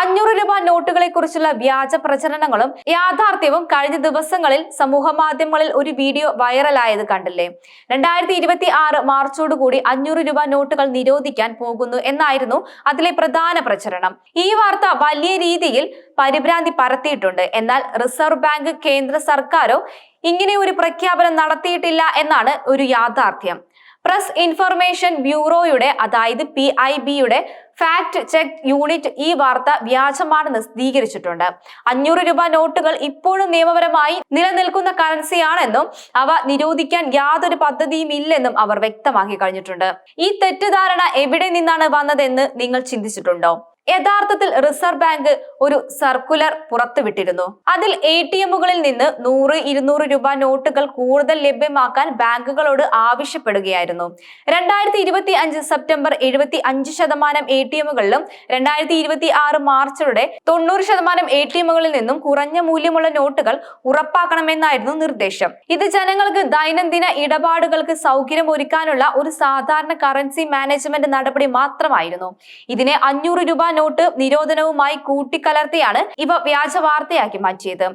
അഞ്ഞൂറ് രൂപ നോട്ടുകളെ കുറിച്ചുള്ള വ്യാജ പ്രചരണങ്ങളും യാഥാർത്ഥ്യവും കഴിഞ്ഞ ദിവസങ്ങളിൽ സമൂഹ മാധ്യമങ്ങളിൽ ഒരു വീഡിയോ വൈറലായത് കണ്ടില്ലേ? രണ്ടായിരത്തി ഇരുപത്തി ആറ് മാർച്ചോടുകൂടി അഞ്ഞൂറ് രൂപ നോട്ടുകൾ നിരോധിക്കാൻ പോകുന്നു എന്നായിരുന്നു അതിലെ പ്രധാന പ്രചരണം. ഈ വാർത്ത വലിയ രീതിയിൽ പരിഭ്രാന്തി പരത്തിയിട്ടുണ്ട്. എന്നാൽ റിസർവ് ബാങ്ക് കേന്ദ്ര സർക്കാരോ ഇങ്ങനെ ഒരു പ്രഖ്യാപനം നടത്തിയിട്ടില്ല എന്നാണ് ഒരു യാഥാർത്ഥ്യം. പ്രസ് ഇൻഫർമേഷൻ ബ്യൂറോയുടെ അതായത് പി ഐ ബിയുടെ ഫാക്ട് ചെക്ക് യൂണിറ്റ് ഈ വാർത്ത വ്യാജമാണെന്ന് സ്ഥിരീകരിച്ചിട്ടുണ്ട്. അഞ്ഞൂറ് രൂപ നോട്ടുകൾ ഇപ്പോഴും നിയമപരമായി നിലനിൽക്കുന്ന കറൻസിയാണെന്നും അവ നിരോധിക്കാൻ യാതൊരു പദ്ധതിയും ഇല്ലെന്നും അവർ വ്യക്തമാക്കി കഴിഞ്ഞിട്ടുണ്ട്. ഈ തെറ്റിദ്ധാരണ എവിടെ നിന്നാണ് വന്നതെന്ന് നിങ്ങൾ ചിന്തിച്ചിട്ടുണ്ടോ? യഥാർത്ഥത്തിൽ റിസർവ് ബാങ്ക് ഒരു സർക്കുലർ പുറത്തുവിട്ടിരുന്നു. അതിൽ എ ടി എമ്മുകളിൽ നിന്ന് നൂറ് ഇരുന്നൂറ് രൂപ നോട്ടുകൾ കൂടുതൽ ലഭ്യമാക്കാൻ ബാങ്കുകളോട് ആവശ്യപ്പെടുകയായിരുന്നു. രണ്ടായിരത്തി ഇരുപത്തി അഞ്ച് സെപ്റ്റംബർ എഴുപത്തി അഞ്ച് ശതമാനം എ ടി എമ്മുകളിലും രണ്ടായിരത്തി ഇരുപത്തി ആറ് മാർച്ചോടെ തൊണ്ണൂറ് ശതമാനം എ ടി എമ്മുകളിൽ നിന്നും കുറഞ്ഞ മൂല്യമുള്ള നോട്ടുകൾ ഉറപ്പാക്കണമെന്നായിരുന്നു നിർദ്ദേശം. ഇത് ജനങ്ങൾക്ക് ദൈനംദിന ഇടപാടുകൾക്ക് സൗകര്യം ഒരുക്കാനുള്ള ഒരു സാധാരണ കറൻസി മാനേജ്മെന്റ് നടപടി മാത്രമായിരുന്നു. ഇതിനെ അഞ്ഞൂറ് രൂപ നോട്ട് നിരോധനവുമായി കൂട്ടിക്കലർത്തിയാണ് ഇവ വ്യാജ വാർത്തയാക്കി മാറ്റിയത്.